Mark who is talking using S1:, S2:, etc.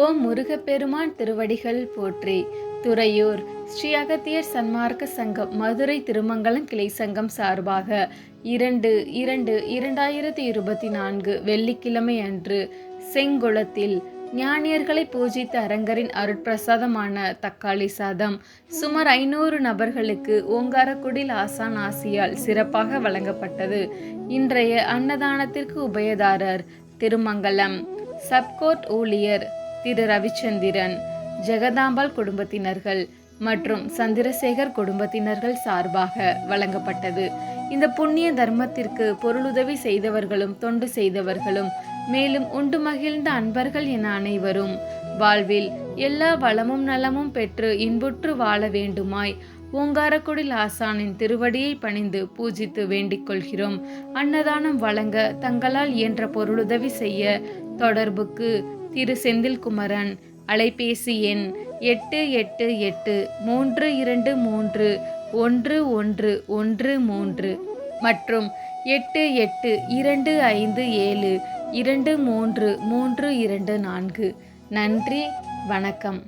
S1: ஓம் முருகப்பெருமான் திருவடிகள் போற்றி. துறையூர் ஸ்ரீ அகத்தியர் சன்மார்க்க சங்கம் மதுரை திருமங்கலம் கிளை சங்கம் சார்பாக இரண்டு இரண்டு இரண்டாயிரத்தி இருபத்தி நான்கு வெள்ளிக்கிழமை அன்று செங்குளத்தில் ஞானியர்களை பூஜித்த அரங்கரின் அருட்பிரசாதமான தக்காளி சாதம் சுமார் ஐநூறு நபர்களுக்கு ஓங்காரக்குடில் ஆசான் ஆசியால் சிறப்பாக வழங்கப்பட்டது. இன்றைய அன்னதானத்திற்கு உபயதாரர் திருமங்கலம். சப்கோர்ட் ஊழியர் திரு ரவிச்சந்திரன் ஜெகதாம்பாள் குடும்பத்தினர்கள் மற்றும் சந்திரசேகர் குடும்பத்தினர்கள் சார்பாக வழங்கப்பட்டது. இந்த புண்ணிய தர்மத்திற்கு பொருளுதவி செய்தவர்களும் தொண்டு செய்தவர்களும் மேலும் உண்டு மகிழ்ந்த அன்பர்கள் என அனைவரும் வாழ்வில் எல்லா வளமும் நலமும் பெற்று இன்புற்று வாழ வேண்டுமாய் ஓங்காரக்குடில் ஆசானின் திருவடியை பணிந்து பூஜித்து வேண்டிக் கொள்கிறோம். அன்னதானம் வழங்க தங்களால் இயன்ற பொருளுதவி செய்ய தொடர்புக்கு திரு செந்தில்குமரன். அலைபேசி எண் எட்டு எட்டு எட்டு மூன்று இரண்டு மூன்று ஒன்று ஒன்று ஒன்று மூன்று மற்றும் எட்டு எட்டு இரண்டு ஐந்து ஏழு இரண்டு மூன்று மூன்று இரண்டு நான்கு. நன்றி வணக்கம்.